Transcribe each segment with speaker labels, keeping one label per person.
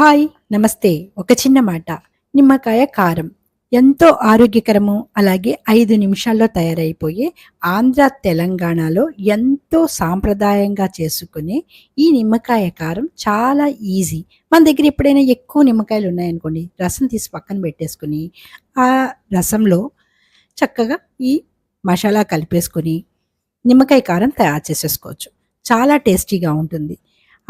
Speaker 1: Hi నమస్తే. ఒక చిన్న మాట. నిమ్మకాయ కారం. ఎంతో ఆరోగ్యకరము అలాగే ఐదు నిమిషాల్లో తయారైపోయే ఆంధ్ర తెలంగాణలో ఎంతో సాంప్రదాయంగా చేసుకునే ఈ నిమ్మకాయ కారం చాలా ఈజీ. మన దగ్గర ఎప్పుడైనా ఎక్కువ నిమ్మకాయలు ఉన్నాయనుకోండి రసం తీసి పక్కన పెట్టేసుకుని ఆ రసంలో చక్కగా ఈ మసాలా కలిపేసుకొని నిమ్మకాయ కారం తయారు చేసేసుకోవచ్చు. చాలా టేస్టీగా ఉంటుంది.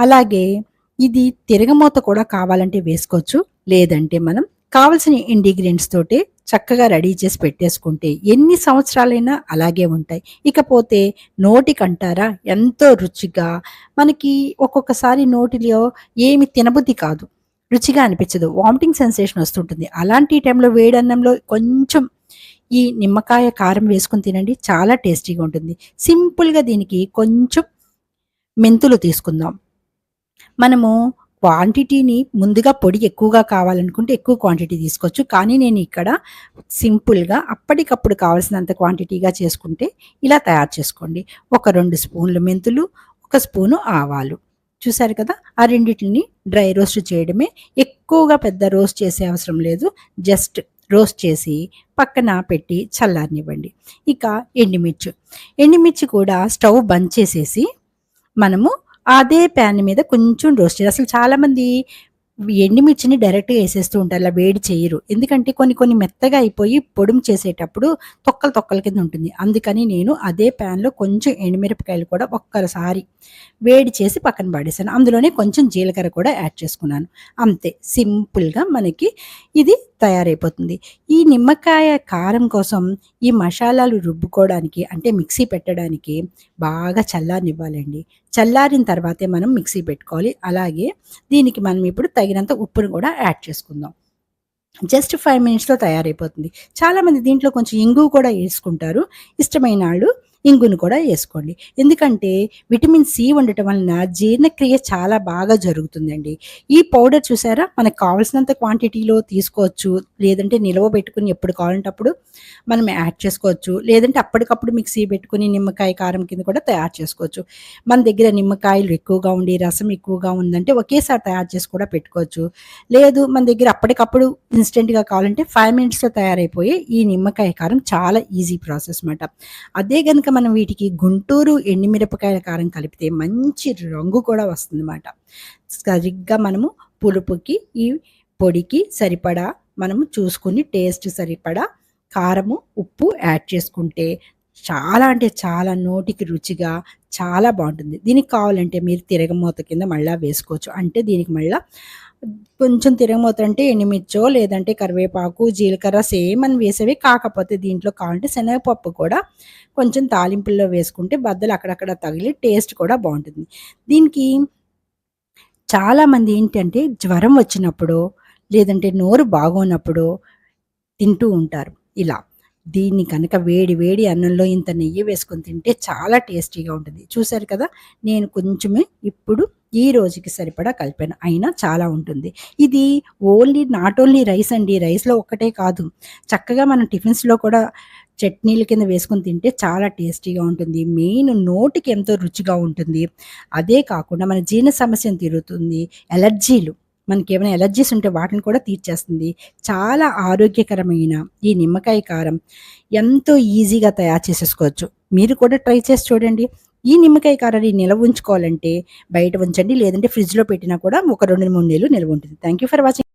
Speaker 1: అలాగే ఇది తిరగమూత కూడా కావాలంటే వేసుకోవచ్చు. లేదంటే మనం కావలసిన ఇంగ్రీడియంట్స్ తోటే చక్కగా రెడీ చేసి పెట్టేసుకుంటే ఎన్ని సంవత్సరాలైనా అలాగే ఉంటాయి. ఇకపోతే నోటికంటారా ఎంతో రుచిగా మనకి ఒక్కొక్కసారి నోటిలో ఏమి తినబుద్ధి కాదు. రుచిగా అనిపించదు. వామిటింగ్ సెన్సేషన్ వస్తుంటుంది. అలాంటి టైంలో వేడన్నంలో కొంచెం ఈ నిమ్మకాయ కారం వేసుకుని తినండి. చాలా టేస్టీగా ఉంటుంది. సింపుల్గా దీనికి కొంచెం మెంతులు తీసుకుందాం. మనము క్వాంటిటీని ముందుగా పొడి ఎక్కువగా కావాలనుకుంటే ఎక్కువ క్వాంటిటీ తీసుకోవచ్చు. కానీ నేను ఇక్కడ సింపుల్గా అప్పటికప్పుడు కావాల్సినంత క్వాంటిటీగా చేసుకుంటే ఇలా తయారు చేసుకోండి. ఒక రెండు స్పూన్లు మెంతులు ఒక స్పూను ఆవాలు. చూసారు కదా? ఆ రెండింటిని డ్రై రోస్ట్ చేయడమే. ఎక్కువగా పెద్ద రోస్ట్ చేసే అవసరం లేదు. జస్ట్ రోస్ట్ చేసి పక్కన పెట్టి చల్లారనివ్వండి. ఇక ఎండుమిర్చి. ఎండుమిర్చి కూడా స్టవ్ బంద్ చేసేసి మనము అదే ప్యాన్ మీద కొంచెం రోస్ట్ చేయాలి. అసలు చాలామంది ఎండుమిర్చిని డైరెక్ట్గా వేసేస్తూ ఉంటారు. అలా వేడి చేయరు. ఎందుకంటే కొన్ని కొన్ని మెత్తగా అయిపోయి పొడుం చేసేటప్పుడు తొక్కలు తొక్కల కింద ఉంటుంది. అందుకని నేను అదే ప్యాన్లో కొంచెం ఎండుమిరపకాయలు కూడా ఒక్కసారి వేడి చేసి పక్కన పడేసాను. అందులోనే కొంచెం జీలకర్ర కూడా యాడ్ చేసుకున్నాను. అంతే. సింపుల్గా మనకి ఇది తయారైపోతుంది. ఈ నిమ్మకాయ కారం కోసం ఈ మసాలాలు రుబ్బుకోవడానికి అంటే మిక్సీ పెట్టడానికి బాగా చల్లారనివ్వాలండి. చల్లారిన తర్వాతే మనం మిక్సీ పెట్టుకోవాలి. అలాగే దీనికి మనం ఇప్పుడు తగినంత ఉప్పును కూడా యాడ్ చేసుకుందాం. జస్ట్ ఫైవ్ మినిట్స్లో తయారైపోతుంది. చాలామంది దీంట్లో కొంచెం ఇంగు కూడా వేసుకుంటారు. ఇష్టమైన వాళ్ళు ఇంగును కూడా వేసుకోండి. ఎందుకంటే విటమిన్ సి ఉండటం వలన జీర్ణక్రియ చాలా బాగా జరుగుతుందండి. ఈ పౌడర్ చూసారా? మనకు కావాల్సినంత క్వాంటిటీలో తీసుకోవచ్చు. లేదంటే నిల్వ పెట్టుకుని ఎప్పుడు కావాలంటే అప్పుడు మనం యాడ్ చేసుకోవచ్చు. లేదంటే అప్పటికప్పుడు మిక్సీ పెట్టుకుని నిమ్మకాయ కారం కింద కూడా తయారు చేసుకోవచ్చు. మన దగ్గర నిమ్మకాయలు ఎక్కువగా ఉండి రసం ఎక్కువగా ఉందంటే ఒకేసారి తయారు చేసి కూడా పెట్టుకోవచ్చు. లేదు మన దగ్గర అప్పటికప్పుడు ఇన్స్టెంట్గా కావాలంటే ఫైవ్ మినిట్స్లో తయారైపోయే ఈ నిమ్మకాయ కారం చాలా ఈజీ ప్రాసెస్ అనమాట అదే కనుక మనం వీటికి గుంటూరు ఎండిమిరపకాయల కారం కలిపితే మంచి రంగు కూడా వస్తుందన్నమాట. సరిగ్గా మనము పులుపుకి ఈ పొడికి సరిపడా మనము చూసుకుని టేస్ట్ సరిపడా కారము ఉప్పు యాడ్ చేసుకుంటే చాలా అంటే చాలా నోటికి రుచిగా చాలా బాగుంటుంది. దీనికి కావాలంటే మీరు తిరగమూత కింద మళ్ళీ వేసుకోవచ్చు. అంటే దీనికి మళ్ళీ కొంచెం తిరగమూత అంటే ఎండుమిర్చో లేదంటే కరివేపాకు జీలకర్ర సేమ్ అని వేసేవి. కాకపోతే దీంట్లో కావాలంటే శనగపప్పు కూడా కొంచెం తాలింపుల్లో వేసుకుంటే బద్దలు అక్కడక్కడ తగిలి టేస్ట్ కూడా బాగుంటుంది. దీనికి చాలామంది ఏంటంటే జ్వరం వచ్చినప్పుడు లేదంటే నోరు బాగోనప్పుడు తింటూ ఉంటారు. ఇలా. దీన్ని కనుక వేడి వేడి అన్నంలో ఇంత నెయ్యి వేసుకొని తింటే చాలా టేస్టీగా ఉంటుంది. చూశారు కదా? నేను కొంచెమే ఇప్పుడు ఈ రోజుకి సరిపడా కలిపాను. అయినా చాలా ఉంటుంది. ఇది ఓన్లీ నాట్ ఓన్లీ రైస్ అండి. రైస్లో ఒక్కటే కాదు. చక్కగా మనం టిఫిన్స్లో కూడా చట్నీల కింద వేసుకొని తింటే చాలా టేస్టీగా ఉంటుంది. మెయిన్ నోటికి ఎంతో రుచిగా ఉంటుంది. అదే కాకుండా మన జీర్ణ సమస్యను తీరుతుంది. ఎలర్జీలు మనకి ఏమైనా ఎలర్జీస్ ఉంటే వాటిని కూడా తీర్చేస్తుంది. చాలా ఆరోగ్యకరమైన ఈ నిమ్మకాయ కారం ఎంతో ఈజీగా తయారు చేసేసుకోవచ్చు. మీరు కూడా ట్రై చేసి చూడండి. ఈ నిమ్మకాయ కారాన్ని నిల్వ ఉంచుకోవాలంటే బయట ఉంచండి లేదంటే ఫ్రిడ్జ్లో పెట్టినా కూడా ఒక రెండు మూడు నెలలు నిల్వ ఉంటుంది. Thank you for watching